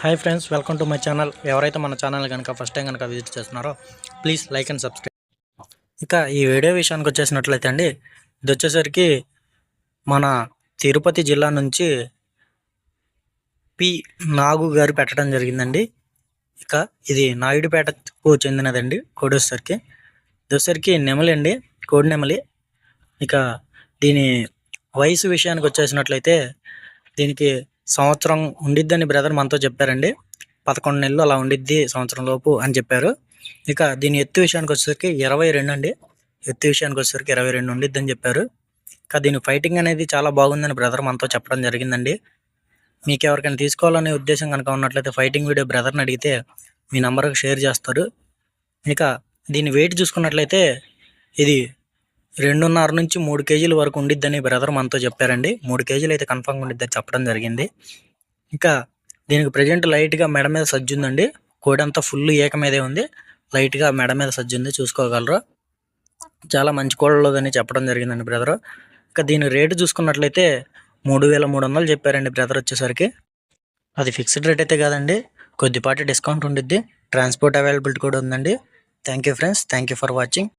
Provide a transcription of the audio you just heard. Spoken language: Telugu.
Hi friends welcome to my channel. ఎవరైతే మన ఛానల్ కనుక ఫస్ట్ టైం కనుక విజిట్ చేస్తున్నారో ప్లీజ్ లైక్ అండ్ సబ్స్క్రైబ్ ఇక ఈ వీడియో విషయానికి వచ్చేసినట్లయితే అండి ఇది వచ్చేసరికి మన తిరుపతి జిల్లా నుంచి పి నాగు గారు పెట్టడం జరిగిందండి. ఇక ఇది నాయుడుపేటకు చెందినదండి కోడి వచ్చేసరికి ఇది వచ్చేసరికి నెమలి అండి కోడి నెమలి. ఇక దీని వయసు విషయానికి వచ్చేసినట్లయితే దీనికి సంవత్సరం ఉండిద్దని బ్రదర్ మనతో చెప్పారండి. పదకొండు నెలలు అలా ఉండిద్ది సంవత్సరం లోపు అని చెప్పారు. ఇక దీని ఎత్తు విషయానికి వచ్చేసరికి ఇరవై రెండు అండి. ఎత్తు విషయానికి వచ్చేసరికి ఇరవై రెండు ఉండిద్దని చెప్పారు. ఇక దీని ఫైటింగ్ అనేది చాలా బాగుందని బ్రదర్ మనతో చెప్పడం జరిగిందండి. మీకు ఎవరికైనా తీసుకోవాలనే ఉద్దేశం కనుక ఉన్నట్లయితే ఫైటింగ్ వీడియో బ్రదర్ని అడిగితే మీ నెంబర్కి షేర్ చేస్తారు. ఇక దీని వెయిట్ చూసుకున్నట్లయితే ఇది రెండున్నర నుంచి మూడు కేజీల వరకు ఉండిద్దని బ్రదర్ మనతో చెప్పారండి. మూడు కేజీలు అయితే కన్ఫామ్గా ఉండిద్దని చెప్పడం జరిగింది. ఇంకా దీనికి ప్రజెంట్ లైట్గా మెడ మీద సజ్జుందండి కోడంతా ఫుల్ ఏక మీదే ఉంది. లైట్గా మెడ మీద సజ్జుంది చూసుకోగలరు? చాలా మంచి కోళ్ళదని చెప్పడం జరిగిందండి బ్రదర్. ఇంకా దీని రేటు చూసుకున్నట్లయితే మూడు వేల మూడు వందలు చెప్పారండి బ్రదర్ వచ్చేసరికి. అది ఫిక్స్డ్ రేట్ అయితే కాదండి. కొద్దిపాటి డిస్కౌంట్ ఉండిద్ది. ట్రాన్స్పోర్ట్ అవైలబిలిటీ కూడా ఉందండి. Thank you friends. Thank you for watching.